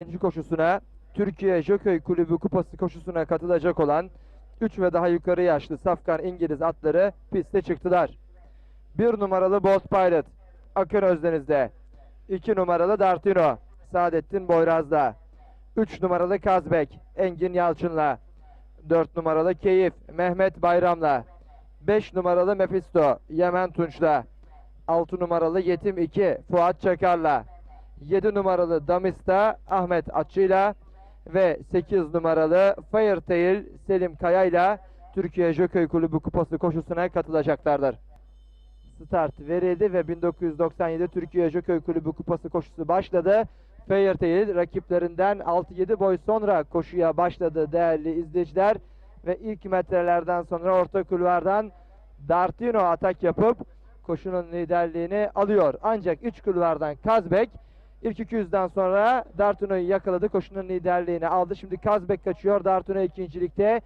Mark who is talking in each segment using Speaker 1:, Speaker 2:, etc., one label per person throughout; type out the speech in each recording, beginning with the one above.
Speaker 1: ikinci koşusuna Türkiye Jockey Kulübü Kupası koşusuna katılacak olan 3 ve daha yukarı yaşlı safkan İngiliz atları piste çıktılar. 1 numaralı Bolt Pilot Akın Özdeniz'de. 2 numaralı Dartino Saadettin Boyraz'da. 3 numaralı Kazbek Engin Yalçın'la. 4 numaralı Keyif Mehmet Bayram'la. 5 numaralı Mephisto Yemen Tunç'la. 6 numaralı Yetim 2 Fuat Çakar'la. 7 numaralı Damista Ahmet Atçı'yla ve 8 numaralı Firetail Selim Kaya'yla Türkiye Jockey Kulübü Kupası koşusuna katılacaklardır. Start verildi ve 1997 Türkiye Jockey Kulübü Kupası koşusu başladı. Firetail rakiplerinden 6-7 boy sonra koşuya başladı değerli izleyiciler ve ilk metrelerden sonra orta kulvardan Dartino atak yapıp koşunun liderliğini alıyor. Ancak iç kulvardan Kazbek ilk 200'den sonra Dartino'yu yakaladı. Koşunun liderliğini aldı. Şimdi Kazbek kaçıyor. Dartino ikincilikte.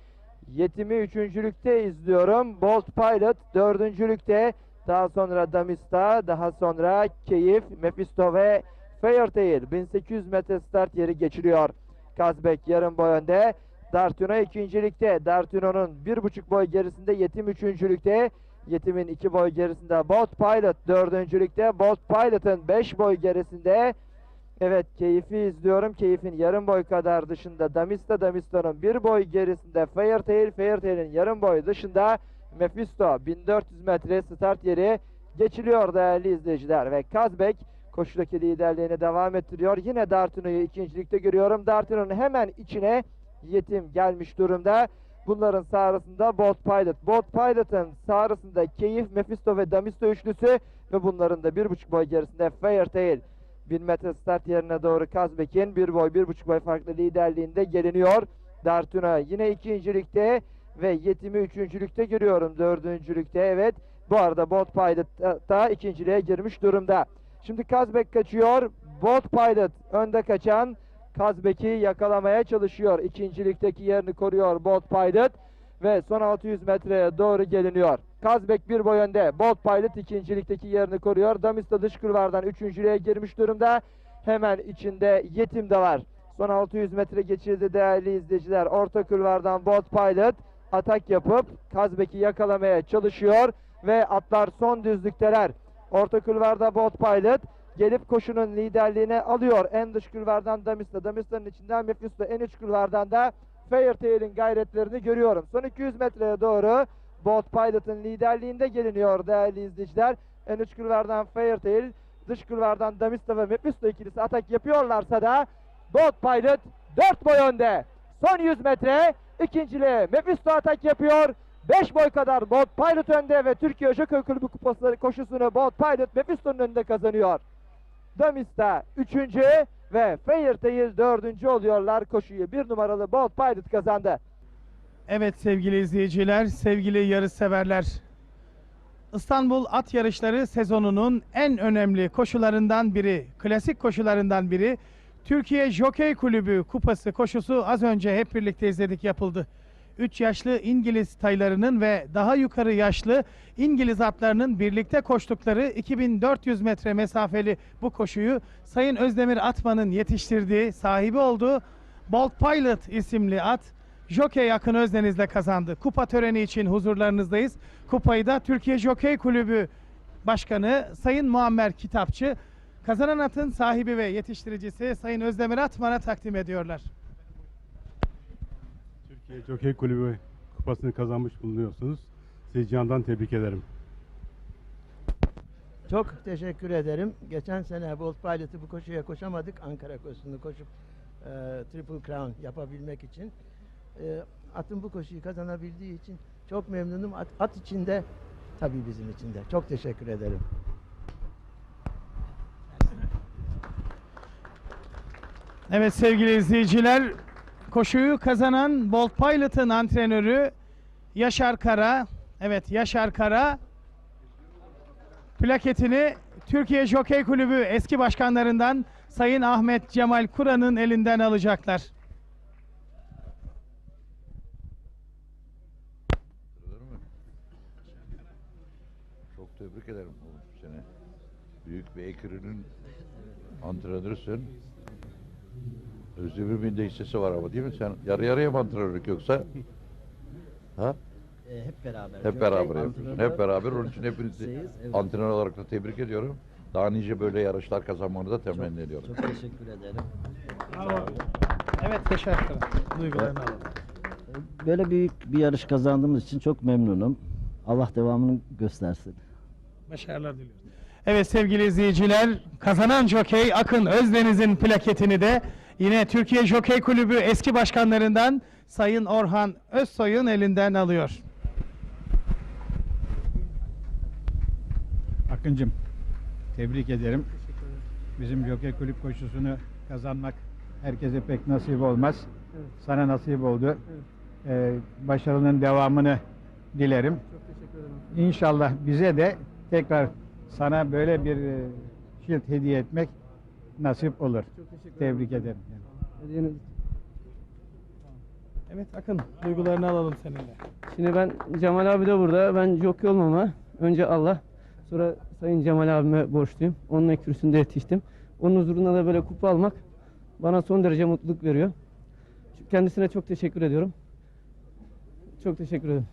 Speaker 1: Yetimi üçüncülükte izliyorum. Bolt Pilot dördüncülükte. Daha sonra Damista, daha sonra Keyif, Mephisto ve Fairtail 1800 metre start yeri geçiriyor. Kazbek yarım boy önde. Dartino ikincilikte. Dartino'nun bir buçuk boy gerisinde Yetim üçüncülükte. Yetim'in iki boy gerisinde Bolt Pilot dördüncülükte. Bolt Pilot'ın beş boy gerisinde. Evet keyfi izliyorum. Keyfin yarım boy kadar dışında Damista Damisto'nun bir boy gerisinde Fairtail. Fairtail'in yarım boy dışında Mephisto 1400 metre start yeri geçiliyor değerli izleyiciler. Ve Kazbek koşudaki liderliğini devam ettiriyor. Yine Dartino'yu ikincilikte görüyorum. Dartino'nun hemen içine Yetim gelmiş durumda. Bunların sağrısında Bolt Pilot. Bolt Pilot'ın sağrısında Keyif, Mephisto ve Damisto üçlüsü ve bunların da bir buçuk boy gerisinde Fairtail. 1000 metre start yerine doğru Kazbek'in bir boy, bir buçuk boy farklı liderliğinde geliniyor. Dartuna yine ikincilikte ve Yetim'i üçüncülükte görüyorum. Dördüncülükte evet. Bu arada Bolt Pilot da- ikinciliğe girmiş durumda. Şimdi Kazbek kaçıyor. Bolt Pilot önde kaçan Kazbek'i yakalamaya çalışıyor. İkincilikteki yerini koruyor Bolt Pilot ve son 600 metreye doğru geliniyor. Kazbek bir boy önde. Bolt Pilot ikincilikteki yerini koruyor. Damista dış kulvardan üçüncülüğe girmiş durumda. Hemen içinde Yetim de var. Son 600 metre geçirdi değerli izleyiciler. Orta kulvardan Bolt Pilot atak yapıp Kazbek'i yakalamaya çalışıyor ve atlar son düzlükteler. Orta kulvarda Bolt Pilot gelip koşunun liderliğini alıyor. En dış kulvardan Damista, Damista'nın içinden Mephisto, en iç kulvardan da Fairtail'in gayretlerini görüyorum. Son 200 metreye doğru Bolt Pilot'ın liderliğinde geliniyor değerli izleyiciler. En iç kulvardan Fairtail, dış kulvardan Damista ve Mephisto ikilisi atak yapıyorlarsa da Bolt Pilot 4 boy önde. Son 100 metre ikinciliğe Mephisto atak yapıyor. 5 boy kadar Bolt Pilot önde ve Türkiye Jockey Kulübü Kupası koşusunu Bolt Pilot Mephisto'nun önünde kazanıyor. Damista 3. ve Fairtail 4. oluyorlar koşuyu. Bir numaralı Bolt Pilot kazandı.
Speaker 2: Evet sevgili izleyiciler, sevgili yarışseverler. İstanbul At Yarışları sezonunun en önemli koşularından biri, klasik koşularından biri. Türkiye Jockey Kulübü Kupası koşusu az önce hep birlikte izledik yapıldı. 3 yaşlı İngiliz taylarının ve daha yukarı yaşlı İngiliz atlarının birlikte koştukları 2400 metre mesafeli bu koşuyu Sayın Özdemir Atman'ın yetiştirdiği, sahibi olduğu Bolt Pilot isimli at Jockey Akın Özdeniz'le kazandı. Kupa töreni için huzurlarınızdayız. Kupayı da Türkiye Jockey Kulübü Başkanı Sayın Muammer Kitapçı, kazanan atın sahibi ve yetiştiricisi Sayın Özdemir Atman'a takdim ediyorlar.
Speaker 3: Türkiye Jockey Kulübü kupasını kazanmış bulunuyorsunuz. Sizi candan tebrik ederim.
Speaker 4: Çok teşekkür ederim. Geçen sene Bolt Pilot'ı bu koşuya koşamadık. Ankara koşusunu koşup e, Triple Crown yapabilmek için. E, atın bu koşuyu kazanabildiği için çok memnunum. At, at içinde tabii bizim için de. Çok teşekkür ederim.
Speaker 2: Evet sevgili izleyiciler, koşuyu kazanan Bolt Pilot'ın antrenörü Yaşar Kara, evet Yaşar Kara plaketini Türkiye Jockey Kulübü eski başkanlarından Sayın Ahmet Cemal Kura'nın elinden alacaklar.
Speaker 5: Çok tebrik ederim bu sene. Büyük bir ekürünün antrenörüsün. Özdemir'in de hissesi var ama değil mi? Sen yarı yarıya mı antrenörlük yoksa? Ha?
Speaker 6: E, hep beraber.
Speaker 5: Hep beraber yapıyorsun. Hep beraber. Onun için hepinizi
Speaker 6: evet.
Speaker 5: antrenör olarak da tebrik ediyorum. Daha nice böyle yarışlar kazanmanı da
Speaker 6: çok,
Speaker 5: temenni ediyorum.
Speaker 6: Çok teşekkür ederim.
Speaker 2: Bravo. Evet Yaşar Kıran. Duygularını alalım.
Speaker 6: Böyle büyük bir yarış kazandığımız için çok memnunum. Allah devamını göstersin.
Speaker 2: Başarılar diliyoruz. Evet sevgili izleyiciler, kazanan jokey Akın Özdeniz'in plaketini de yine Türkiye Jokey Kulübü eski başkanlarından Sayın Orhan Özsoy'un elinden alıyor.
Speaker 7: Akıncım tebrik ederim. Bizim Jockey Kulüp koşusunu kazanmak herkese pek nasip olmaz. Sana nasip oldu. Ee, başarının devamını dilerim. İnşallah bize de tekrar sana böyle bir e, şilt hediye etmek nasip olur. Tebrik ederim.
Speaker 2: Evet Akın, duygularını alalım seninle.
Speaker 8: Şimdi ben Cemal abi de burada. Ben jockey olmama önce Allah sonra Sayın Cemal abime borçluyum. Onun kürsüsünde yetiştim. Onun huzurunda da böyle kupa almak bana son derece mutluluk veriyor. Kendisine çok teşekkür ediyorum. Çok teşekkür ederim.